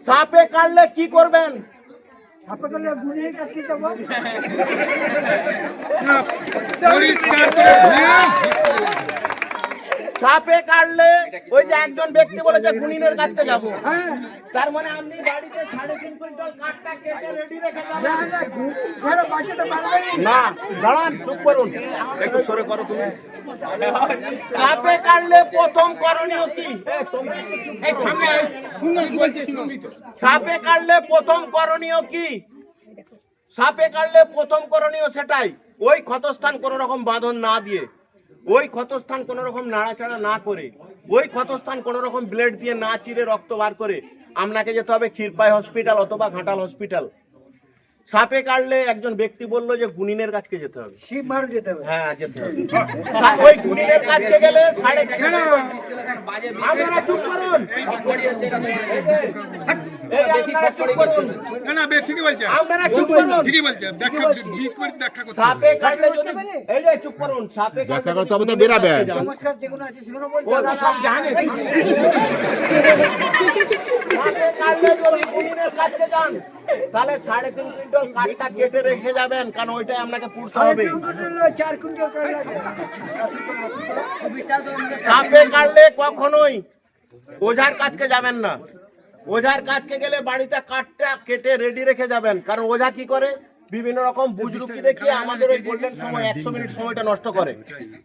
সাপে কাটলে কি করবেন? সাপে কাটলে গুলির কাছে যাব পরিষ্কার করে ধুয়ে সাপে কাটলে ওই যে একজন ব্যক্তি বলেছে গুনিনের কাছে যাব। হ্যাঁ। তার মানে আপনি বাড়িতে সাড়ে তিন কুইন্টাল কাঠটা কেটে রেডি রেখে না যাবেন। না গুলি ছাড়া বাঁচাতে পারবে না। না দাঁড়ান চুপ করুন। একটু সরে করো তুমি। সাপে কাটলে প্রথম করণীয় কি। সাপে কাটলে প্রথম করণীয় কি? সাপে কাটলে প্রথম করণীয় সেটাই। ওই ক্ষতস্থান কোন রকম বাঁধন না দিয়ে। ওই ক্ষতস্থান কোন রকম নাড়াচাড়া না করে ওই ক্ষতস্থান কোন রকম ব্লেড দিয়ে না চিরে রক্ত বার করে আপনাকে যেতে হবে ক্ষীরপাই হসপিটাল অথবা ঘাটাল হসপিটাল সাপে কাটলে একজন ব্যক্তি বলল যে গুনিনের কাছকে যেতে হবে শিব মারু যেতে হবে হ্যাঁ যেতে হবে ওই গুনিনের কাছকে গেলে সাড়ে আপনারা চুপ করুন এই আপনারা চুপ করুন। না না ঠিকই বলছে। আপনারা চুপ করুন। ঠিকই বলছে। ব্যাখ্যা বিপরীত ব্যাখ্যা করতে সাপে কাটলে যদি এই যে চুপ করুন। সাপে কাটলে করতে হবে তো বেরাবে। সমস্যা যেগুলো আছে সেগুলো বলতে ওরা সব জানে। সাপে কাটলে যদি গুনিনের কাছকে যান তাহলে সাড়ে তিন কুইন্টাল কাঠটা কেটে রেখে যাবেন কারণ ওইটাই আপনাকে পুড়তে হবে। চার কুইন্টাল সাপে কাটলে কখনোই ওঝার কাছকে যাবেন না। ওঝার কাছকে গেলে বাড়িতে কাঠটা কেটে রেডি রেখে যাবেন কারণ ওঝা কি করে বিভিন্ন রকম বুজরুকি দেখিয়ে আমাদের ওই গোল্ডেন সময় একশো মিনিট সময়টা নষ্ট করে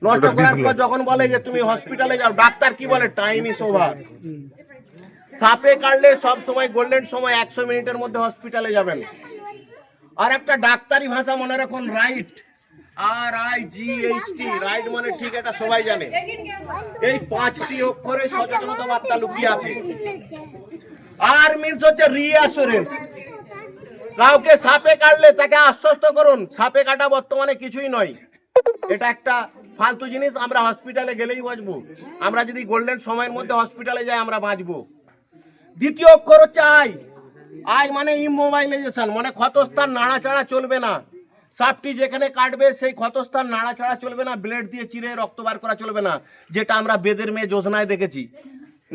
নষ্ট করার পর যখন বলে যে তুমি হসপিটালে যাও ডাক্তার কি বলে টাইম ইস ওভার সাপে কাটলে সব সময় গোল্ডেন সময় একশো মিনিটের মধ্যে হসপিটালে যাবেন আর একটা ডাক্তারি ভাষা মনে রাখুন right R I G H T right মানে ঠিক এটা সবাই জানে এই পাঁচটি অক্ষরে সচেতনতা বার্তা লুকিয়ে আছে আর মিনস হচ্ছে রিঅ্যাসুরেন্স কাউকে সাপে কাটলে তাকে আশ্বস্ত করুন, সাপে কাটা বর্তমানে কিছুই নয়। এটা একটা ফালতু জিনিস, আমরা হসপিটালে গেলেই বাঁচবো। আমরা যদি গোল্ডেন সময়ের মধ্যে হসপিটালে যাই, আমরা বাঁচবো। দ্বিতীয় অক্ষর হচ্ছে আই আই মানে ইমোবাইলাইজেশন মানে ক্ষতস্থান নাড়াচাড়া চলবে না। সাপটি যেখানে কাটবে, সেই ক্ষতস্থান নাড়াচাড়া চলবে না ব্লেড দিয়ে চিরে রক্ত বার করা চলবে না, যেটা আমরা বেদের মেয়ে যোজনায় দেখেছি।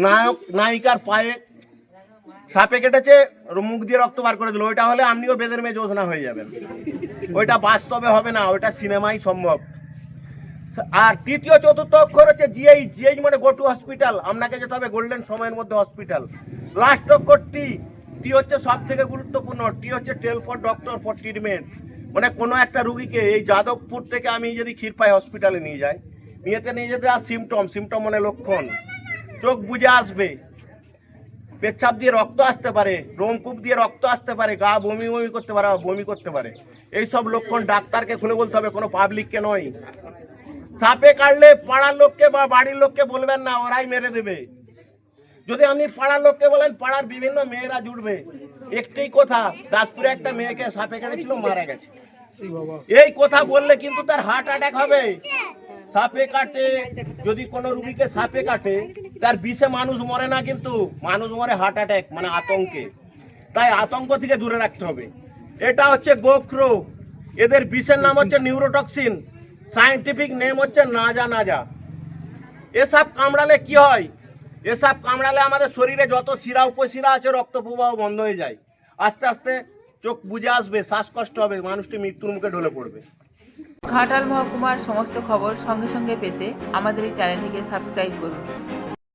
নায়ক, নায়িকার পায়ে সাপে কেটেছে মুখ দিয়ে রক্ত বার করে দিল। ওইটা হলে আপনিও বেদের মেয়ে যোজনা হয়ে যাবেন। ওইটা বাস্তবে হবে না, ওইটা সিনেমাই সম্ভব। আর তৃতীয়, চতুর্থ অক্ষর হচ্ছে জিএইচ। জিএইচ মানে গো টু হসপিটাল। আপনাকে যেতে হবে গোল্ডেন সময়ের মধ্যে হসপিটাল। লাস্ট অক্ষর টি টি হচ্ছে সব থেকে গুরুত্বপূর্ণ। টি হচ্ছে tell for doctor for treatment. মানে কোনো একটা রুগীকে এই যাদবপুর থেকে আমি যদি ক্ষীরপাই হসপিটালে নিয়ে যাই নিয়েতে নিয়ে যেতে আর সিমটম সিমটম মানে লক্ষণ। চোখ বুঝে আসবে। পেচ্ছাপ দিয়ে রক্ত আসতে পারে রোমকূপ দিয়ে রক্ত আসতে পারে, গা বমি বমি করতে পারে বমি করতে পারে। এই সব লক্ষণ ডাক্তারকে খুলে বলতে হবে, কোনো পাবলিককে নয়। সাপে কাটলে পাড়ার লোককে বা বাড়ির লোককে বলবেন না, ওরাই মেরে দেবে। যদি আপনি পাড়ার লোককে বলেন, পাড়ার বিভিন্ন মেয়েরা জুড়বে। একটি কথা, দাসপুরে একটা মেয়েকে সাপে কেটেছিল, মারা গেছে। এই কথা বললে কিন্তু তার হার্ট অ্যাটাক হবে। সাপে কাটে, যদি কোনো রুগীকে সাপে কাটে তার বিষে মানুষ মরে না কিন্তু মানুষ মরে হার্ট অ্যাটাক মানে আতঙ্কে। তাই আতঙ্ক থেকে দূরে রাখতে হবে। এটা হচ্ছে গোখরো এদের বিষের নাম হচ্ছে নিউরোটক্সিন সায়েন্টিফিক নেম হচ্ছে নাজা নাজা। এসব কামড়ালে কি হয়? এসব কামড়ালে আমাদের শরীরে যত শিরা উপশিরা আছে, রক্ত প্রবাহ বন্ধ হয়ে যায়। আস্তে আস্তে চোখ বুঝে আসবে, শ্বাসকষ্ট হবে, মানুষটি মৃত্যুর মুখে ঢলে পড়বে। ঘাটাল মহকুমার সমস্ত খবর সঙ্গে সঙ্গে পেতে আমাদের এই চ্যানেলটিকে সাবস্ক্রাইব করুন।